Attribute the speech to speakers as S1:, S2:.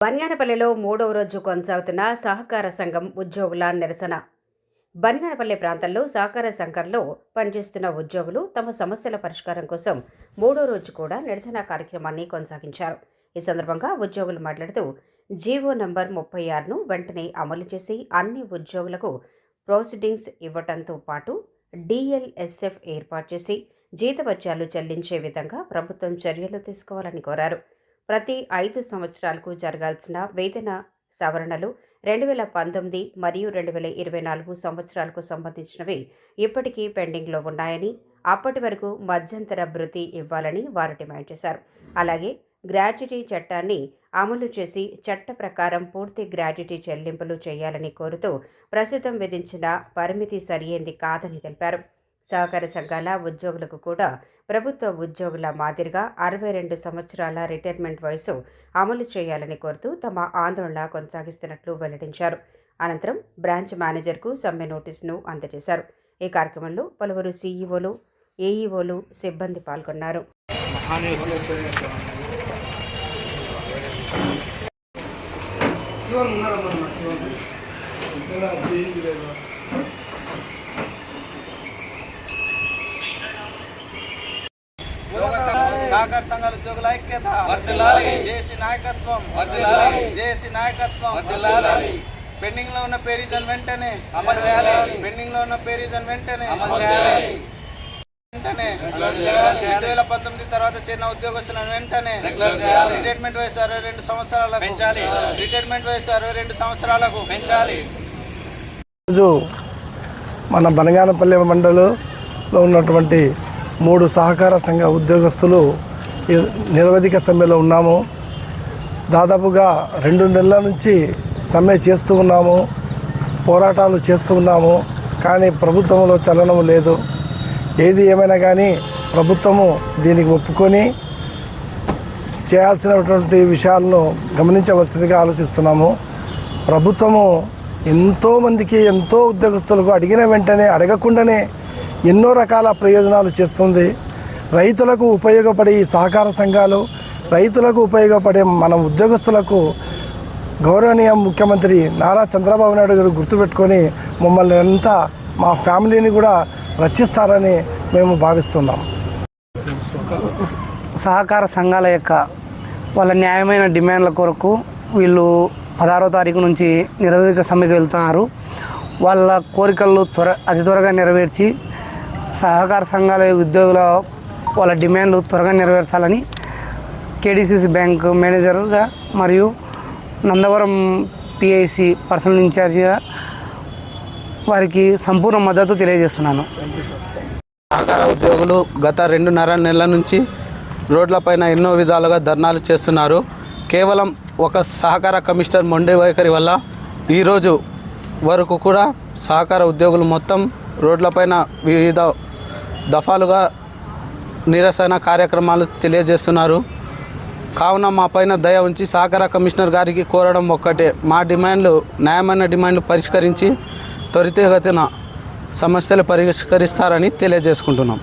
S1: బన్యానపల్లెలో మూడవ రోజు కొనసాగుతున్న సహకార సంఘం ఉద్యోగుల నిరసన. బన్యానపల్లె ప్రాంతంలో సహకార సంఘంలో పనిచేస్తున్న ఉద్యోగులు తమ సమస్యల పరిష్కారం కోసం మూడో రోజు కూడా నిరసన కార్యక్రమాన్ని కొనసాగించారు. ఈ సందర్భంగా ఉద్యోగులు మాట్లాడుతూ జీవో నంబర్ ముప్పై ఆరును వెంటనే అమలు చేసి అన్ని ఉద్యోగులకు ప్రొసీడింగ్స్ ఇవ్వటంతో పాటు డిఎల్ఎస్ఎఫ్ ఏర్పాటు చేసి జీతభత్యాలు చెల్లించే విధంగా ప్రభుత్వం చర్యలు తీసుకోవాలని కోరారు. ప్రతి ఐదు సంవత్సరాలకు జరగాల్సిన వేతన సవరణలు రెండు వేల పంతొమ్మిది మరియు రెండు వేల ఇరవై నాలుగు సంవత్సరాలకు సంబంధించినవి ఇప్పటికీ పెండింగ్లో ఉన్నాయని అప్పటి వరకు మధ్యంతర భృతి ఇవ్వాలని వారు డిమాండ్ చేశారు. అలాగే గ్రాడ్యుటీ చట్టాన్ని అమలు చేసి చట్ట ప్రకారం పూర్తి గ్రాడ్యుటీ చెల్లింపులు చేయాలని కోరుతూ ప్రస్తుతం విధించిన పరిమితి సరియైంది కాదని తెలిపారు. సహకార సంఘాల ఉద్యోగులకు కూడా ప్రభుత్వ ఉద్యోగుల మాదిరిగా అరవై రెండు సంవత్సరాల రిటైర్మెంట్ వయసు అమలు చేయాలని కోరుతూ తమ ఆందోళన కొనసాగిస్తున్నట్లు వెల్లడించారు. అనంతరం బ్రాంచ్ మేనేజర్కు సమ్మె నోటీసును అందజేశారు. ఈ కార్యక్రమంలో పలువురు సీఈఓలు ఏఈఓలు సిబ్బంది పాల్గొన్నారు.
S2: ఉన్నారమ్మా
S3: సహకార సంఘాల ఉద్యోగుల ఐక్యత. జేసీ నాయకత్వం. జేసీ నాయకత్వం. పెండింగ్లో ఉన్న పేరిజన్ వెంటనే. అమలు చేయాలి. పెండింగ్లో ఉన్న పేరిజన్ వెంటనే. అమలు చేయాలి. వెంటనే. రెండు వేల పంతొమ్మిది తర్వాత చేరిన ఉద్యోగస్తులను వెంటనే. రిటైర్మెంట్ వయసు అరవై రెండు సంవత్సరాలకు. పెంచాలి. రిటైర్మెంట్ వయసు అరవై రెండు సంవత్సరాలకు. పెంచాలి.
S2: రోజు మన బనగానపల్లి మండలంలో ఉన్నటువంటి మూడు సహకార సంఘ ఉద్యోగస్తులు నిరవధిక సమ్మెలో ఉన్నాము. దాదాపుగా రెండు నెలల నుంచి సమ్మె చేస్తూ ఉన్నాము. పోరాటాలు చేస్తూ ఉన్నాము. కానీ ప్రభుత్వంలో చలనం లేదు. ఏది ఏమైనా కానీ ప్రభుత్వము దీనికి ఒప్పుకొని చేయాల్సినటువంటి విషయాలను గమనించవలసిందిగా ఆలోచిస్తున్నాము. ప్రభుత్వము ఎంతో మందికి ఎంతో ఉద్యోగస్తులకు అడిగిన వెంటనే అడగకుండానే ఎన్నో రకాల ప్రయోజనాలు చేస్తుంది. రైతులకు ఉపయోగపడే ఈ సహకార సంఘాలు రైతులకు ఉపయోగపడే మన ఉద్యోగస్తులకు గౌరవనీయ ముఖ్యమంత్రి నారా చంద్రబాబు నాయుడు గారు గుర్తుపెట్టుకొని మమ్మల్ని అంతా మా ఫ్యామిలీని కూడా రక్షిస్తారని మేము భావిస్తున్నాం.
S4: సహకార సంఘాల యొక్క వాళ్ళ న్యాయమైన డిమాండ్ల కొరకు వీళ్ళు పదహారో తారీఖు నుంచి నిరవధిక సమ్మెకు వెళ్తున్నారు. వాళ్ళ కోరికలు త్వర అతి త్వరగా నెరవేర్చి సహకార సంఘాల ఉద్యోగుల వాళ్ళ డిమాండ్లు త్వరగా నెరవేర్చాలని కేడీసీసీ బ్యాంక్ మేనేజర్గా మరియు నందవరం పిఐసి పర్సనల్ ఇన్ఛార్జిగా వారికి సంపూర్ణ మద్దతు తెలియజేస్తున్నాను.
S3: సహకార ఉద్యోగులు గత రెండున్నర నెలల నుంచి రోడ్లపైన ఎన్నో విధాలుగా ధర్నాలు చేస్తున్నారు. కేవలం ఒక సహకార కమిషనర్ మొండే వైఖరి వల్ల ఈరోజు వరకు కూడా సహకార ఉద్యోగులు మొత్తం రోడ్లపైన వివిధ దఫాలుగా నిరసన కార్యక్రమాలు తెలియజేస్తున్నారు. కావున మా పైన దయ ఉంచి సహకార కమిషనర్ గారికి కోరడం ఒక్కటే. మా డిమాండ్లు న్యాయమైన డిమాండ్లు పరిష్కరించి త్వరితగతిన సమస్యలు పరిష్కరిస్తారని తెలియజేసుకుంటున్నాం.